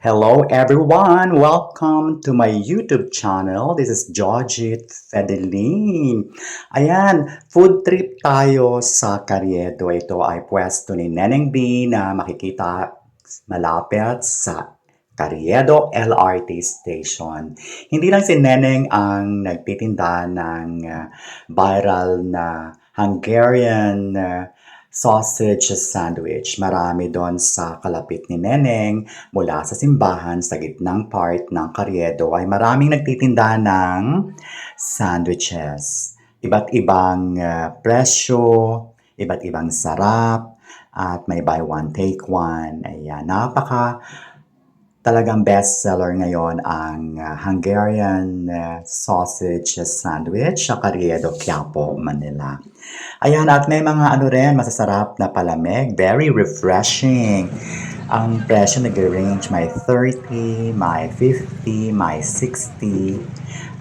Hello everyone! Welcome to my YouTube channel. This is Georgette Fedelin. Ayan, food trip tayo sa Carriedo. Ito ay pwesto ni Neneng B na makikita malapit sa Carriedo LRT Station. Hindi lang si Neneng ang nagtitinda ng uh, viral na Hungarian uh, sausage sandwich. Marami doon sa kalapit ni Neneng mula sa simbahan sa gitnang part ng Carriedo ay maraming nagtitinda ng sandwiches. Iba't ibang uh, presyo, iba't ibang sarap, at may buy one take one. Ayan, napaka talagang bestseller ngayon ang uh, Hungarian uh, sausage sandwich sa Carriedo, Quiapo, Manila. Ayan, at may mga ano rin, masasarap na palamig. Very refreshing. Ang presyo nag-range may 30, may 50, may 60.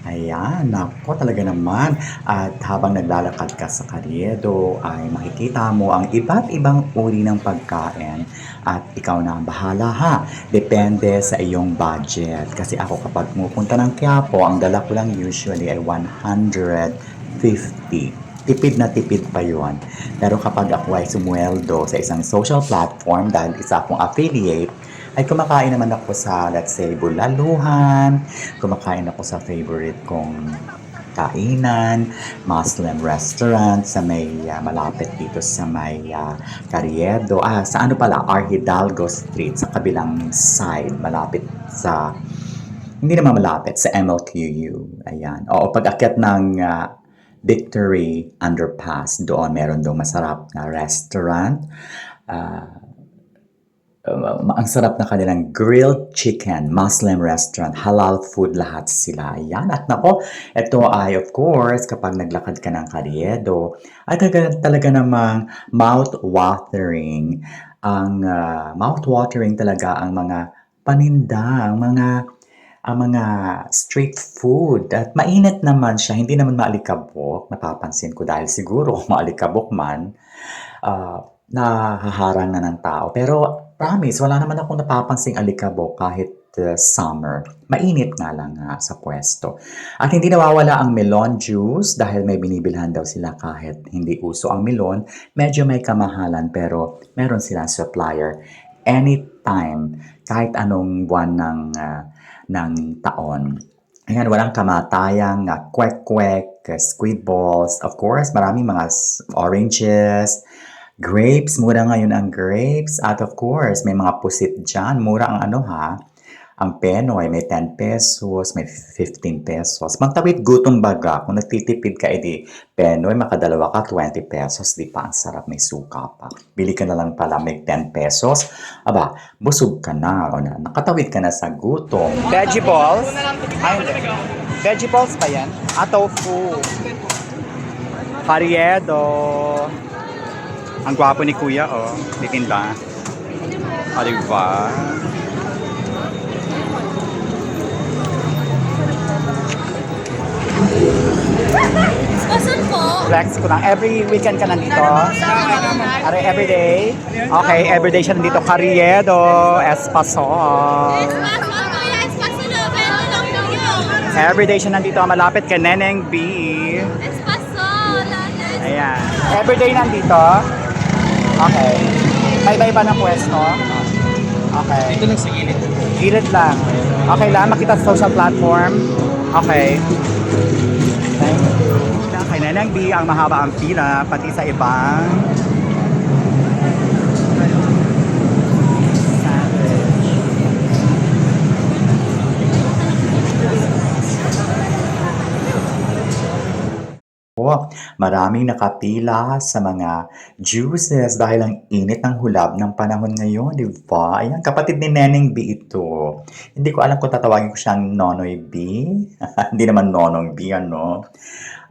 Ayan, nako talaga naman. At habang naglalakad ka sa Carriedo, ay makikita mo ang iba't ibang uri ng pagkain. At ikaw na ang bahala ha. Depende sa iyong budget. Kasi ako kapag pupunta ng Quiapo, ang dala ko lang usually ay 150 tipid na tipid pa yon. Pero kapag ako ay sumweldo sa isang social platform dahil isa akong affiliate, ay kumakain naman ako sa, let's say, Bulaluhan, kumakain ako sa favorite kong kainan, Muslim restaurant sa may uh, malapit dito sa may uh, Carriedo, ah, sa ano pala, R. Hidalgo Street, sa kabilang side, malapit sa, hindi naman malapit, sa MLQU. Ayan. O, pag akyat ng uh, Victory Underpass. Doon meron doon masarap na restaurant. Uh, ang sarap na kanilang grilled chicken, Muslim restaurant, halal food lahat sila. Yan. At nako, ito ay of course, kapag naglakad ka ng Carriedo, ay talaga, talaga namang mouth-watering. Ang uh, mouth-watering talaga ang mga paninda, ang mga ang mga street food at mainit naman siya, hindi naman maalikabok, napapansin ko dahil siguro kung maalikabok man, uh, nahaharang na ng tao. Pero promise, wala naman akong napapansing alikabok kahit uh, summer. Mainit nga lang nga sa pwesto. At hindi nawawala ang melon juice dahil may binibilhan daw sila kahit hindi uso ang melon. Medyo may kamahalan pero meron silang supplier anytime, kahit anong buwan ng uh, ng taon. Ayan, walang kamatayang uh, kwek-kwek, uh, squid balls. Of course, maraming mga oranges, grapes. Mura ngayon ang grapes. At of course, may mga pusit dyan. Mura ang ano ha, ang penoy may 10 pesos, may 15 pesos. Magtawid gutom baga. Kung nagtitipid ka, edi penoy, makadalawa ka, 20 pesos. Di pa, ang sarap, may suka pa. Bili ka na lang pala, may 10 pesos. Aba, busog ka na. O na nakatawid ka na sa gutom. Veggie balls? Ay. Veggie balls pa yan? Ah, tofu. Pariedo. Ang gwapo ni kuya, oh. Titinda. O, diba? Flex ko lang. Every weekend ka nandito? Are every day? Okay, every day siya nandito. Carriedo, Espasol. Every day siya nandito. Malapit kay Neneng B. Espaso, lahat. Ayan. Every day nandito? Okay. May iba iba ng pwesto? Okay. Dito lang sa gilid. Gilid lang. Okay lang, makita sa social platform. Okay. Thank you. Kay Neneng B, ang mahaba ang pila, pati sa ibang sandwich. Oh, maraming nakapila sa mga juices dahil ang init ng hulab ng panahon ngayon, di ba? Ayan, kapatid ni Neneng B ito. Hindi ko alam kung tatawagin ko siyang Nonoy B. Hindi naman Nonong B, ano?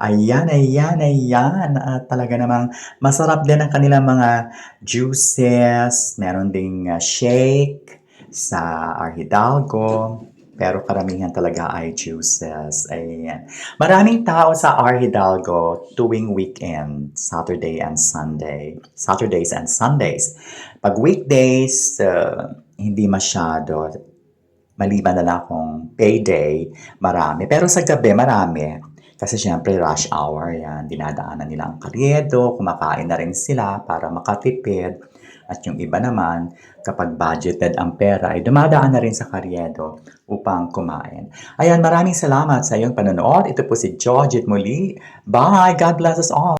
Ayan, ayan, ayan. At talaga namang masarap din ang kanilang mga juices. Meron ding uh, shake sa Arhidalgo. Pero karamihan talaga ay juices. Ayan. Maraming tao sa R. Hidalgo tuwing weekend, Saturday and Sunday. Saturdays and Sundays. Pag weekdays, uh, hindi masyado. Maliban na lang kung payday, marami. Pero sa gabi, marami. Kasi syempre rush hour yan. Dinadaanan nila ang karyedo, kumakain na rin sila para makatipid. At yung iba naman, kapag budgeted ang pera, ay dumadaan na rin sa karyedo upang kumain. Ayan, maraming salamat sa iyong panonood. Ito po si Georgette muli. Bye! God bless us all!